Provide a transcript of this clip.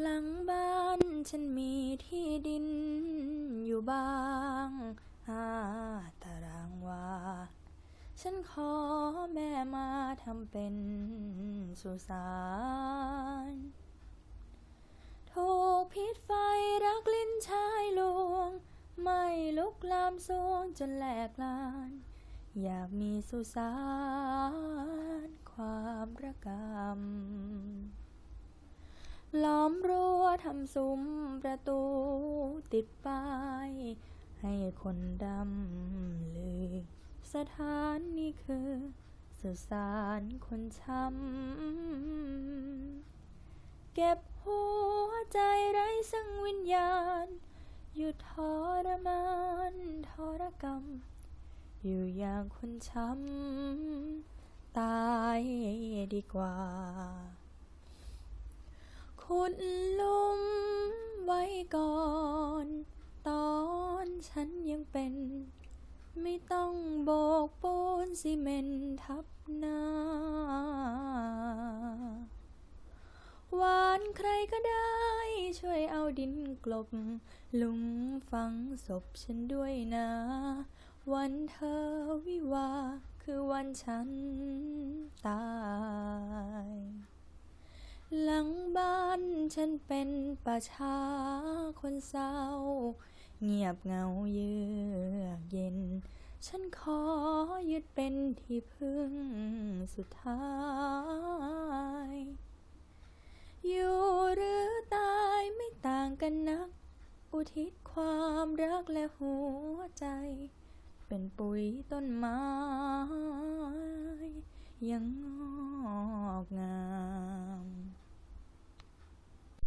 หลังบ้านฉันมีที่ดินอยู่บ้างห้าตารางวา ฉันขอแม่มาทำเป็นสุสานถูกพิษไฟรักลิ้นชายลวง ไม่ลุกลามสวงจนแหลกลาน อยากมีสุสานความระกำ ล้อมรั้วทำซุ้มประตูติดป้าย ให้คนดำลือ สถานนี้คือสุสานคนช้ำ เก็บหัวใจไร้ซึ่งวิญญาณหยุดทรมานทรกรรม อยู่อย่างคนช้ำ ตายดีกว่า ขุดลุมไว้ก่อน ตอนฉันยังเป็น ไม่ต้องโบกปูนซีเมนทับหน้า หวานใครก็ได้ ช่วยเอาดินกลบหลุมฝังศพฉันด้วยนะ วันเธอวิวา คือวันฉันตาย หลังบ้าน ฉันเป็นป่าช้าคนเศร้า เงียบเงาเยือกเย็น ฉันขอยึดเป็นที่พึ่งสุดท้าย อยู่หรือตายไม่ต่างกันนัก อุทิศความรักและหัวใจ เป็นปุ๋ยต้นไม้ยังง